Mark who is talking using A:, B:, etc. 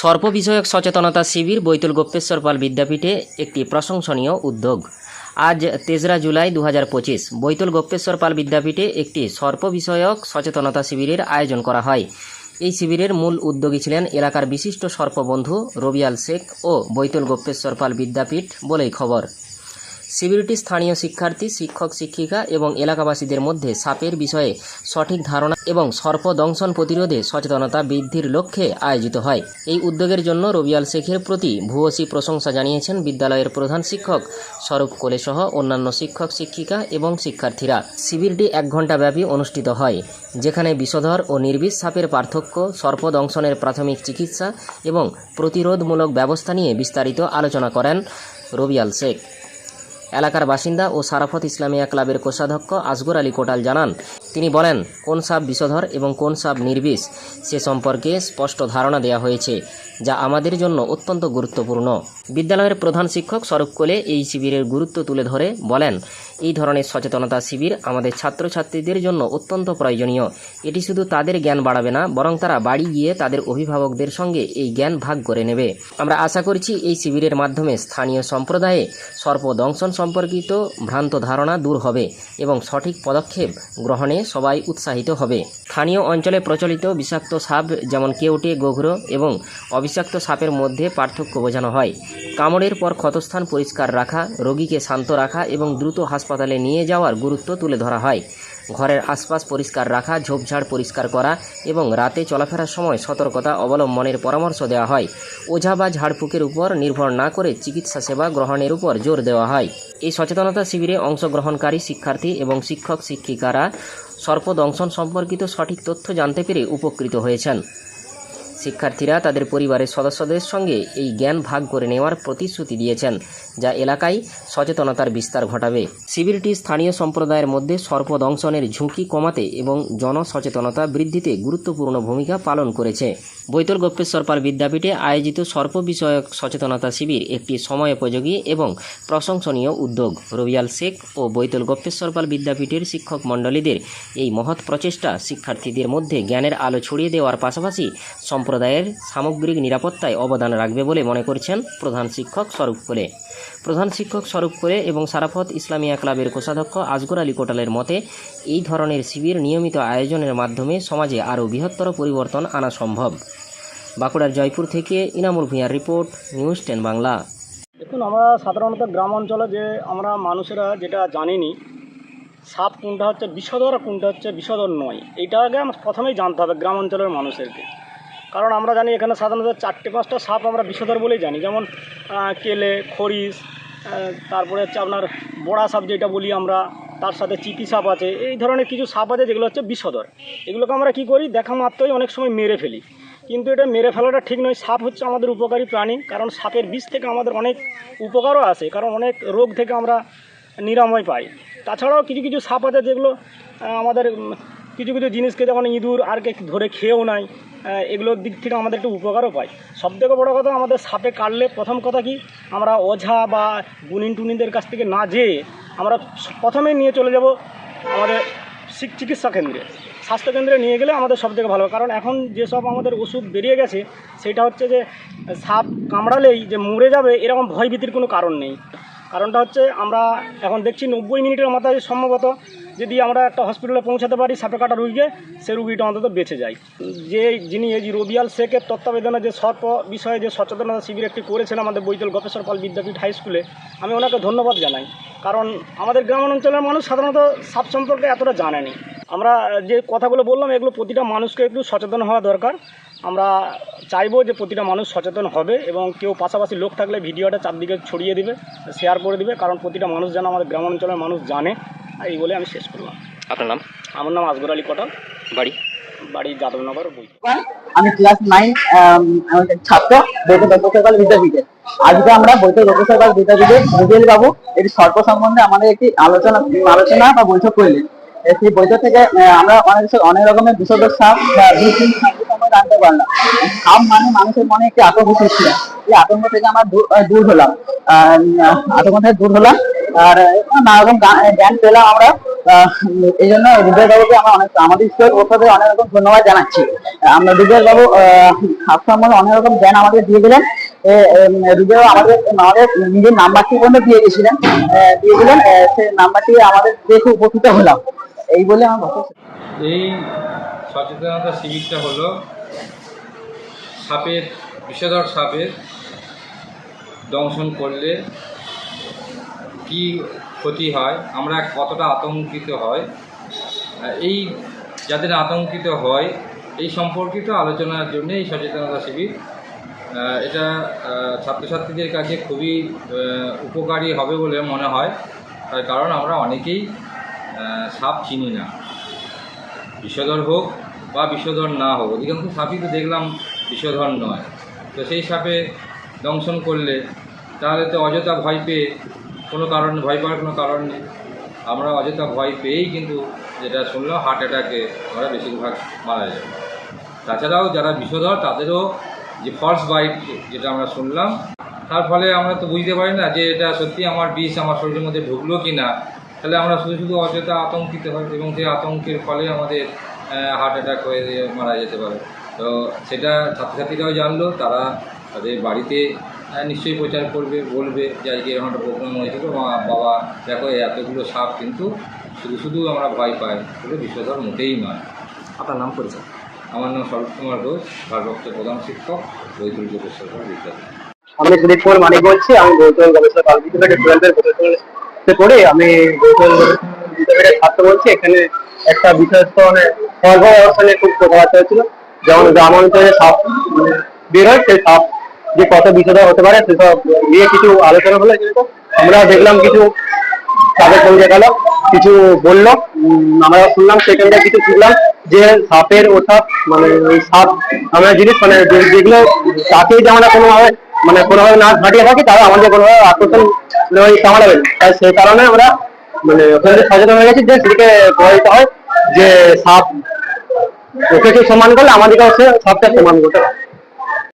A: সর্প বিষয়ক সচেতনতা শিবির বৈতুল গোপ্তেশ্বর পাল বিদ্যাপীঠে একটি প্রশংসনীয় উদ্যোগ। আজ তেসরা জুলাই দু হাজার পঁচিশ বৈতুল গোপ্তেশ্বর পাল বিদ্যাপীঠে একটি সর্প বিষয়ক সচেতনতা শিবিরের আয়োজন করা হয়। এই শিবিরের মূল উদ্যোগী ছিলেন এলাকার বিশিষ্ট সর্পবন্ধু রবিয়াল শেখ ও বৈতুল গোপ্তেশ্বর পাল বিদ্যাপীঠ বলেই খবর। শিবিরটি স্থানীয় শিক্ষার্থী, শিক্ষক, শিক্ষিকা এবং এলাকাবাসীদের মধ্যে সাপের বিষয়ে সঠিক ধারণা এবং সর্পদংশন প্রতিরোধে সচেতনতা বৃদ্ধির লক্ষ্যে আয়োজিত হয়। এই উদ্যোগের জন্য রবিয়াল শেখের প্রতি ভূয়সী প্রশংসা জানিয়েছেন বিদ্যালয়ের প্রধান শিক্ষক স্বরূপ কোলে সহ অন্যান্য শিক্ষক, শিক্ষিকা এবং শিক্ষার্থীরা। শিবিরটি এক ঘণ্টা ব্যাপী অনুষ্ঠিত হয়, যেখানে বিষধর ও নির্বিষ সাপের পার্থক্য, সর্পদংশনের প্রাথমিক চিকিৎসা এবং প্রতিরোধমূলক ব্যবস্থা নিয়ে বিস্তারিত আলোচনা করেন রবিয়াল শেখ। এলাকার বাসিন্দা ও সারাফত ইসলামিয়া ক্লাবের কোষাধ্যক্ষ আসগর আলী কোটাল জানান তিনি বলেন, কোন সাপ বিষধর এবং কোন সাপ নির্বিষ, সে সম্পর্কে স্পষ্ট ধারণা দেওয়া হয়েছে, যা আমাদের জন্য অত্যন্ত গুরুত্বপূর্ণ। বিদ্যালয়ের প্রধান শিক্ষক স্বরূপ কোলে এই শিবিরের গুরুত্ব তুলে ধরে বলেন, এই ধরনের সচেতনতা শিবির আমাদের ছাত্রছাত্রীদের জন্য অত্যন্ত প্রয়োজনীয়। এটি শুধু তাদের জ্ঞান বাড়াবে না, বরং তারা বাড়ি গিয়ে তাদের অভিভাবকদের সঙ্গে এই জ্ঞান ভাগ করে নেবে। আমরা আশা করছি এই শিবিরের মাধ্যমে স্থানীয় সম্প্রদায়ে সর্পদংশন সম্পর্কিত ভ্রান্ত ধারণা দূর হবে এবং সঠিক পদক্ষেপ গ্রহণে সবাই উৎসাহিত হবে। স্থানীয় অঞ্চলে প্রচলিত বিষাক্ত সাপ যেমন কেউটে, গোঘ্র এবং অবিষাক্ত সাপের মধ্যে পার্থক্য বোঝানো হয়। কামড়ের পর ক্ষতস্থান পরিষ্কার রাখা, রোগীকে শান্ত রাখা এবং দ্রুত হাসপাতালে নিয়ে যাওয়ার গুরুত্ব তুলে ধরা হয়। ঘরের আশপাশ পরিষ্কার রাখা, ঝোপঝাড় পরিষ্কার করা এবং রাতে চলাফেরার সময় সতর্কতা অবলম্বনের পরামর্শ দেওয়া হয়। ওঝা বা ঝাড়ফুঁকের উপর নির্ভর না করে চিকিৎসা সেবা গ্রহণের উপর জোর দেওয়া হয়। এই সচেতনতা শিবিরে অংশগ্রহণকারী শিক্ষার্থী এবং শিক্ষক শিক্ষিকারা সর্পদংশন সম্পর্কিত সঠিক তথ্য জানতে পেরে উপকৃত হয়েছেন। শিক্ষার্থীরা তাদের পরিবারের সদস্যদের সঙ্গে এই জ্ঞান ভাগ করে নেওয়ার প্রতিশ্রুতি দিয়েছেন, যা এলাকায় সচেতনতার বিস্তার ঘটাবে। শিবিরটি স্থানীয় সম্প্রদায়ের মধ্যে সর্পদংশনের ঝুঁকি কমাতে এবং জনসচেতনতা বৃদ্ধিতে গুরুত্বপূর্ণ ভূমিকা পালন করেছে। বৈতল গোপ্তেশ্বর পাল বিদ্যাপীঠে আয়োজিত সর্প বিষয়ক সচেতনতা শিবির একটি সময়োপযোগী এবং প্রশংসনীয় উদ্যোগ। রবিয়াল শেখ ও বৈতল গোপ্তেশ্বর পাল বিদ্যাপীঠের শিক্ষক মণ্ডলীদের এই মহৎ প্রচেষ্টা শিক্ষার্থীদের মধ্যে জ্ঞানের আলো ছড়িয়ে দেওয়ার পাশাপাশি সম্প্রদায়ের সামগ্রিক নিরাপত্তায় অবদান রাখবে বলে মনে করছেন প্রধান শিক্ষক স্বরূপ কোলে। প্রধান শিক্ষক স্বরূপ কোলে এবং সারাফত ইসলামিয়া ক্লাবের কোষাধ্যক্ষ আজগর আলী কোটালের মতে, এই ধরনের শিবির নিয়মিত আয়োজনের মাধ্যমে সমাজে আরও বৃহত্তর পরিবর্তন আনা সম্ভব। বাঁকুড়ার জয়পুর থেকে ইনামুল ভূঁইয়ার রিপোর্ট, নিউজ টেন বাংলা।
B: দেখুন, আমরা সাধারণত গ্রাম অঞ্চলে যে আমরা মানুষেরা যেটা জানিনি, সাপ কোনটা হচ্ছে বিষধর, আর কোনটা হচ্ছে বিষধর নয়। এইটা আগে আমার প্রথমেই জানতে হবে গ্রাম অঞ্চলের মানুষেরকে কারণ আমরা জানি এখানে সাধারণত চারটে, পাঁচটা সাপ আমরা বিষধর বলেই জানি। যেমন কেলে, খরিস তারপরে হচ্ছে আপনার বড়া সাপ যেটা বলি আমরা, তার সাথে চিতি সাপ আছে, এই ধরনের কিছু সাপ আছে যেগুলো হচ্ছে বিষধর এগুলোকে আমরা কি করি? দেখা মাত্রই অনেক সময় মেরে ফেলি। কিন্তু এটা মেরে ফেলাটা ঠিক নয়, সাপ হচ্ছে আমাদের উপকারী প্রাণী, কারণ সাপের বিষ থেকে আমাদের অনেক উপকারও আসে কারণ অনেক রোগ থেকে আমরা নিরাময় পাই। তাছাড়াও কিছু কিছু সাপ আছে যেগুলো আমাদের কিছু কিছু জিনিসকে যেমন ইঁদুর আর কে ধরে খেয়েও নাই এগুলোর দিক থেকে আমাদের একটু উপকারও পাই সব থেকে বড়ো কথা আমাদের সাপে কাটলে প্রথম কথা কি, আমরা ওঝা বা গুনিন টুনিদের কাছ থেকে না যেয়ে আমরা প্রথমেই নিয়ে চলে যাব আমাদের চিকিৎসা কেন্দ্রে। স্বাস্থ্যকেন্দ্রে নিয়ে গেলে আমাদের সব থেকে ভালো, কারণ এখন যেসব আমাদের ওষুধ বেরিয়ে গেছে, সেটা হচ্ছে যে সাপ কামড়ালেই যে মরে যাবে, এরকম ভয়ভীতির কোনো কারণ নেই। কারণটা হচ্ছে আমরা এখন দেখছি নব্বই মিনিটের মাথায় সম্ভবত যদি আমরা একটা হসপিটালে পৌঁছাতে পারি সাপে কাটা রুগীকে সে রুগীটা অন্তত বেঁচে যায়। যে যিনি এই যে রবিয়াল শেখের তত্ত্বাবধানে যে সর্প বিষয়ে যে সচেতনতা শিবির একটি করেছেন আমাদের বৈতল গপেশ্বর পাল বিদ্যাপীঠ হাই স্কুলে, আমি ওনাকে ধন্যবাদ জানাই। কারণ আমাদের গ্রাম অঞ্চলের মানুষ সাধারণত সাপ সম্পর্কে এতটা জানেনি আমরা যে কথাগুলো বললাম, এগুলো প্রতিটা মানুষকে একটু সচেতন হওয়া দরকার। আমরা চাইব যে প্রতিটা মানুষ সচেতন হবে এবং কেউ পাশাপাশি লোক থাকলে ভিডিওটা চারদিকে ছড়িয়ে দিবে শেয়ার করে দিবে, কারণ প্রতিটা মানুষ যেন আমাদের গ্রাম অঞ্চলের মানুষ জানে। এই বলে আমি শেষ করলাম।
A: আপনার নাম?
B: আমার নাম আসগর আলী কটল
A: বাড়ি?
B: বাড়ি যাদবনগর বই।
C: আমি ক্লাস নাইন ছাত্র বৈদ্য লোকসভা বিদ্যাপীঠে। আজকে আমরা বৈদ্য লোকসভা বিদ্যাপীঠে রুবেল বাবু এটি সর্প সম্বন্ধে আমাদের একটি আলোচনা আলোচনা বা বৈঠক করলেন সেই বৈঠক থেকে আমরা অনেক অনেক রকমের বিষদ সাপ বা বিভিন্ন সাপের জানতে পারলাম। সাপ মানে মানুষের মনে একটি আতঙ্ক সৃষ্টি এই আতঙ্ক থেকে আমরা দূর- আহ, দূর হলাম। আহ, আতঙ্ক থেকে দূর হলাম। আর নানা রকম জ্ঞান পেলাম আমরা। এই জন্য হৃদয় বাবুকে অনেক আমাদের স্কুলের পক্ষ অনেক রকম ধন্যবাদ জানাচ্ছি। আমরা হৃদয় বাবু সাপ সম্বন্ধে অনেক রকম জ্ঞান আমাদের দিয়ে দিলেন। বাবু আমাদের আমাদের নিজের নাম্বারটি পর্যন্ত দিয়ে গেছিলেন দিয়ে দিলেন সেই নাম্বারটি আমাদের দেখে উপকৃত হলাম। এই বলে আমার
D: এই সচেতনতা শিবিরটা হলো সাপের, বিষধর সাপের দংশন করলে কি ক্ষতি হয়, আমরা কতটা আতঙ্কিত হয়, এই যাদের আতঙ্কিত হয়, এই সম্পর্কিত আলোচনার জন্য এই সচেতনতা শিবির এটা ছাত্রছাত্রীদের কাছে খুবই উপকারী হবে বলে মনে হয়। তার কারণ আমরা অনেকেই সাপ চিনি না। বিষধর হোক বা বিষধর না হোক, অধিকাংশ সাপই তো দেখলাম বিষধর নয়। তো সেই সাপে দংশন করলে তাহলে তো অযথা ভয় পেয়ে কোনো কারণ ভয় পাওয়ার কোনো কারণ নেই। আমরা অযথা ভয় পেয়েই কিন্তু যেটা শুনলাম হার্ট অ্যাটাকে আমরা বেশিরভাগ মারা যায় তাছাড়াও যারা বিষধর, তাদেরও যে ফলস বাইট যেটা আমরা শুনলাম, তার ফলে আমরা তো বুঝতে পারি না যে এটা সত্যি আমার বিষ আমার শরীরের মধ্যে ঢুকলো কি না তাহলে আমরা শুধু শুধু অযথা আতঙ্কিত হই এবং সেই আতঙ্কের ফলে আমাদের হার্ট অ্যাটাক হয়ে মারা যেতে পারে। তো সেটা ছাত্রছাত্রীরাও জানলো, তারা তাদের বাড়িতে নিশ্চয়ই প্রচার করবে বলবে যে আজকে এরকম একটা প্রোগ্রাম হয়েছিল। মা বাবা দেখো এতগুলো সাপ কিন্তু শুধু শুধু আমরা ভয় পাই বলে বিষধর মোটেই নয়।
A: আপনার নাম পরিচয়?
D: আমার নাম শরৎ কুমার ঘোষ ভারপ্রাপ্ত প্রধান শিক্ষক বৈতুল যোগেশ্বর বিদ্যালয়।
E: আমি সুদীপ কুমার মানিক বলছি আমি গৌতম গবেষণা টুয়েলভের পড়ি আমি গৌতম ছাত্র বলছি। এখানে একটা বিশেষ মানে সর্ব খুব কথাবার্তা হয়েছিল যেমন গ্রাম অঞ্চলে সাপ মানে বের হয় সেই সাপ যে কত বিষয় হতে পারে, সেসব নিয়ে কিছু আলোচনা হলো আমরা দেখলাম কিছু তাদের সঙ্গে গেল, কিছু বলল। আমরা শুনলাম সেখানটা কিছু শুনলাম যে সাপের ওঠা মানে সাপ আমরা জিনিস মানে যেগুলো তাকে যে আমরা কোনোভাবে মানে কোনোভাবে না ঘাটিয়ে থাকি, তারা আমাদের কোনোভাবে আকর্ষণ কামড়াবে তাই সেই কারণে আমরা মানে ওখানে সচেতন হয়ে গেছি যে সেদিকে প্রভাবিত হয় যে সাপ ওকে কেউ সম্মান করলে আমাদেরকেও সে সাপটা সম্মান করতে হবে